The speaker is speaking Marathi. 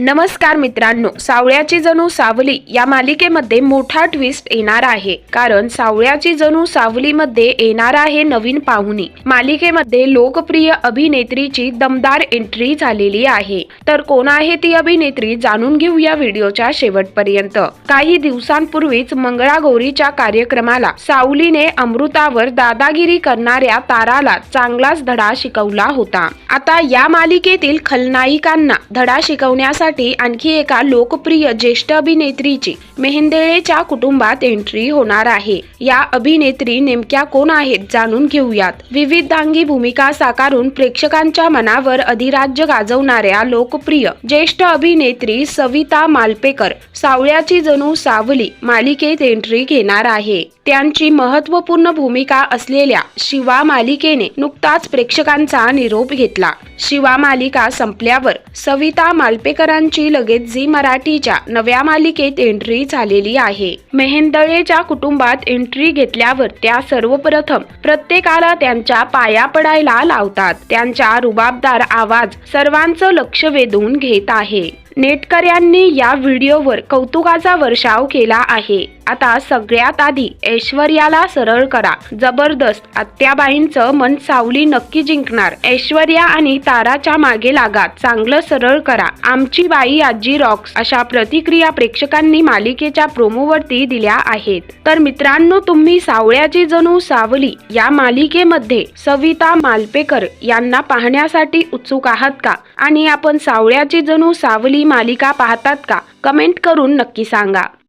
नमस्कार मित्रांनो सावळ्याची जणू सावली या मालिकेमध्ये मोठा ट्विस्ट येणार आहे. कारण सावळ्याची जणू सावलीमध्ये येणार आहे नवीन पाहुणी. मालिकेमध्ये लोकप्रिय अभिनेत्रीची दमदार एंट्री झालेली आहे. तर कोण आहे ती अभिनेत्री जाणून घेऊया व्हिडिओच्या शेवटपर्यंत. काही दिवसांपूर्वीच मंगळागौरीच्या कार्यक्रमाला सावलीने अमृतावर दादागिरी करणाऱ्या ताराला चांगलाच धडा शिकवला होता. आता या मालिकेतील खलनायिकांना धडा शिकवण्यासाठी आणखी एका लोकप्रिय ज्येष्ठ अभिनेत्रीची मेहेंदेळेच्या कुटुंबात एंट्री होणार आहे. या अभिनेत्री नेमक्या कोण आहेत जाणून घेऊयात. विविधांगी भूमिका साकारून प्रेक्षकांच्या मनावर अधिराज्य गाजवणाऱ्या लोकप्रिय ज्येष्ठ अभिनेत्री सविता मालपेकर सावळ्याची जणू सावली मालिकेत एंट्री घेणार आहे. त्यांची महत्त्वपूर्ण भूमिका असलेल्या शिवा मालिकेने नुकताच प्रेक्षकांचा निरोप घेतला. शिवा मालिका संपल्यावर सविता मालपेकरांची लगेच झी मराठीच्या नव्या मालिकेत एंट्री झालेली आहे. मेहेंदळेच्या कुटुंबात एंट्री घेतल्यावर त्या सर्वप्रथम प्रत्येकाला त्यांच्या पाया पडायला लावतात. त्यांचा रुबाबदार आवाज सर्वांचं लक्ष वेधून घेत आहे. नेटकऱ्यांनी या व्हिडिओवर कौतुकाचा वर्षाव केला आहे. आता सगळ्यात आधी ऐश्वर्याला सरळ करा. जबरदस्त. आत्याबाईंचं मन सावली नक्की जिंकणार. ऐश्वर्या आणि ताराच्या मागे लागा. चांगलं सरळ करा. आमची बाई आजी रॉक्स अशा प्रतिक्रिया प्रेक्षकांनी मालिकेच्या प्रोमोवरती दिल्या आहेत. तर मित्रांनो तुम्ही सावळ्याची जणू सावली या मालिकेमध्ये सविता मालपेकर यांना पाहण्यासाठी उत्सुक आहात का? आणि आपण सावळ्याची जणू सावली मालिका पाहतात का? कमेंट करून नक्की सांगा.